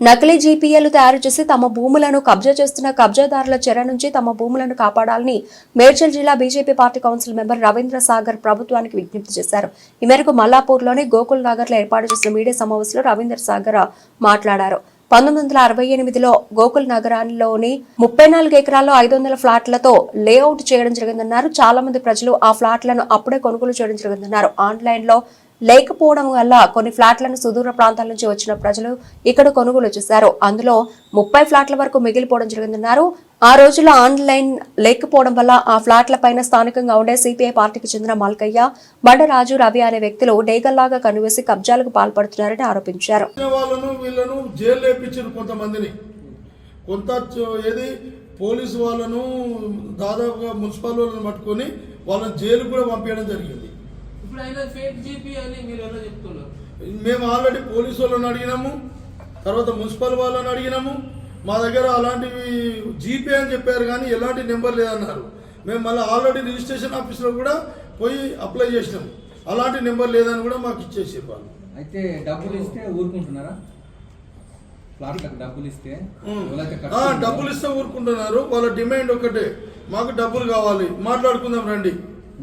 నకిలీ జీపీఏలు తయారు చేసి తమ భూములను కబ్జా చేస్తున్న కబ్జాదారుల చెర నుంచి తమ భూములను కాపాడాలని మేడ్చల్ జిల్లా BJP party council member Ravindra Sagar ప్రభుత్వానికి విజ్ఞప్తి చేశారు. ఈ మేరకు మల్లాపూర్లోని గోకుల్ నగర్లో ఏర్పాటు చేసిన మీడియా సమావేశంలో రవీంద్ర సాగర్ మాట్లాడారు. పంతొమ్మిది వందల అరవై ఎనిమిదిలో గోకుల్ నగరాల్లోని ముప్పై నాలుగు ఎకరాల్లో ఐదు వందల ఫ్లాట్లతో లేఅవుట్ చేయడం జరిగిందన్నారు. చాలా మంది ప్రజలు ఆ ఫ్లాట్లను అప్పుడే కొనుగోలు చేయడం జరిగిందన్నారు. ఆన్లైన్లో లేకపోవడం వల్ల కొన్ని ఫ్లాట్లను సుదూర ప్రాంతాల నుంచి వచ్చిన ప్రజలు ఇక్కడ కొనుగోలు చేశారు. అందులో ముప్పై ఫ్లాట్ల వరకు మిగిలిపోవడం జరిగిందన్నారు. ఆ రోజుల్లో ఆన్లైన్ లేకపోవడం వల్ల ఆ ఫ్లాట్ల పైన స్థానికంగా ఉండే సిపిఐ పార్టీకి చెందిన మల్కయ్య బండరాజు రవి అనే వ్యక్తులు డేగల్లాగా కనువేసి కబ్జాలకు పాల్పడుతున్నారని ఆరోపించారు. కొంత ఏది పోలీసు వాళ్ళను దాదాపుగా మున్సిపల్ వాళ్ళని పట్టుకొని వాళ్ళని జైలు కూడా పంపించడం జరిగింది. ఇప్పుడు ఆయన ఫేక్ జీపీ అని మీరు ఎలా చెప్తున్నారు. మేము ఆల్రెడీ పోలీసు వాళ్ళని అడిగినాము తర్వాత మున్సిపల్ వాళ్ళని అడిగినాము మా దగ్గర అలాంటివి జీపే అని చెప్పారు కానీ ఎలాంటి నెంబర్ లేదన్నారు. మేము మళ్ళీ ఆల్రెడీ రిజిస్ట్రేషన్ ఆఫీస్లో కూడా పోయి అప్లై చేసినాము. అలాంటి నెంబర్ లేదని కూడా మాకు ఇచ్చేసారు వాళ్ళు. అయితే డబ్బులు ఇస్తే ఊరుకుంటున్నారా? ఫ్లాట్లకు డబ్బులు ఇస్తే డబ్బులు ఇస్తే ఊరుకుంటున్నారు వాళ్ళ డిమాండ్ ఒకటే మాకు డబ్బులు కావాలి మాట్లాడుకుందాం రండి.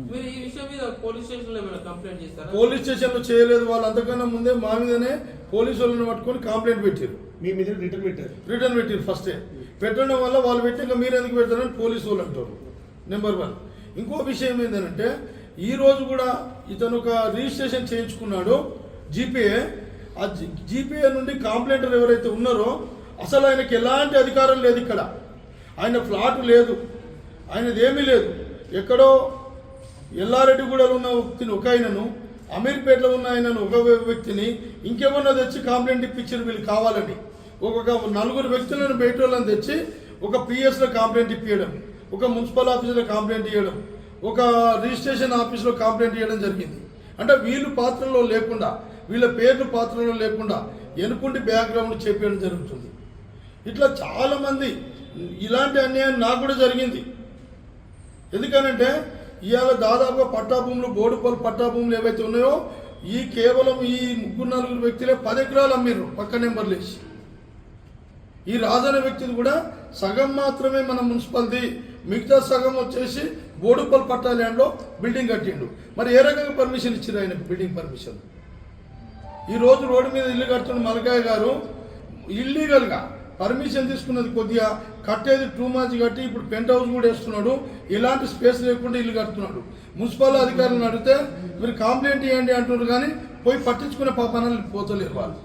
మీరు ఈ విషయం మీద పోలీస్ స్టేషన్లో ఏమైనా కంప్లైంట్ చేస్తారా? పోలీస్ స్టేషన్లో చేయలేదు వాళ్ళు అంతకన్నా ముందే మా మీదనే పోలీసు వాళ్ళని పట్టుకొని కంప్లైంట్ పెట్టారు. మీ మీద రిటర్న్ పెట్టారు. రిటర్న్ పెట్టారు ఫస్టే పెట్టడం వల్ల వాళ్ళు పెట్టాక మీరు ఎందుకు పెడతారని పోలీసు వాళ్ళు అంటారు. నెంబర్ వన్ ఇంకో విషయం ఏంటంటే ఈ రోజు కూడా ఇతను ఒక రిజిస్ట్రేషన్ చేయించుకున్నాడు. జీపీఏ ఆ జీపీఏ నుండి కాంప్లైంటర్ ఎవరైతే ఉన్నారో అసలు ఆయనకి ఎలాంటి అధికారం లేదు ఇక్కడ. ఆయన ఫ్లాట్ లేదు. ఆయనది ఏమీ లేదు. ఎక్కడో ఎల్లారెడ్డిగూడలో ఉన్న వ్యక్తిని ఒక ఆయనను అమీర్పేటలో ఉన్న ఆయనను ఒక వ్యక్తిని ఇంకేమన్నా తెచ్చి కాంప్లైంట్ ఇప్పించారు వీళ్ళు కావాలని. ఒక్కొక్క నలుగురు వ్యక్తులను బయట వాళ్ళని తెచ్చి ఒక పిఎస్లో కంప్లైంట్ ఇప్పించడం ఒక మున్సిపల్ ఆఫీసులో కంప్లైంట్ ఇవ్వడం ఒక రిజిస్ట్రేషన్ ఆఫీస్లో కంప్లైంట్ ఇవ్వడం జరిగింది. అంటే వీళ్ళు పాత్రలో లేకుండా వీళ్ళ పేర్లు పాత్రలో లేకుండా ఎనుకుంటి బ్యాక్గ్రౌండ్ చెప్పడం జరుగుతుంది. ఇట్లా చాలామంది ఇలాంటి అన్యాయం నాకు కూడా జరిగింది. ఎందుకనంటే ఇవాళ దాదాపుగా పట్టా భూములు బోడుపల్లి పట్టా భూములు ఏవైతే ఉన్నాయో ఈ కేవలం ఈ ముగ్గురు నలుగురు వ్యక్తులే పది ఎకరాలు అమ్మిర్రు పక్క నెంబర్లు వేసి ఈ రాజన్న వ్యక్తిది కూడా సగం మాత్రమే మన మున్సిపాలిటీ మిగతా సగం వచ్చేసి బోడుపల్లి పట్టా ల్యాండ్లో బిల్డింగ్ కట్టిండు. మరి ఏ రకంగా పర్మిషన్ ఇచ్చారు ఆయన బిల్డింగ్ పర్మిషన్? ఈ రోజు రోడ్డు మీద ఇల్లు కడుతున్న మలకాయ గారు ఇల్లీగల్గా పర్మిషన్ తీసుకున్నది కొద్దిగా కట్టేది టూ మంత్స్ కట్టి ఇప్పుడు పెంట్ హౌస్ కూడా వేస్తున్నాడు. ఇలాంటి స్పేస్ లేకుండా ఇల్లు కడుతున్నాడు. మున్సిపల్ అధికారులను అడిగితే మీరు కంప్లైంట్ ఇవ్వండి అంటున్నారు కానీ పోయి పట్టించుకునే పాపానాలు పోతలేరు వాళ్ళు.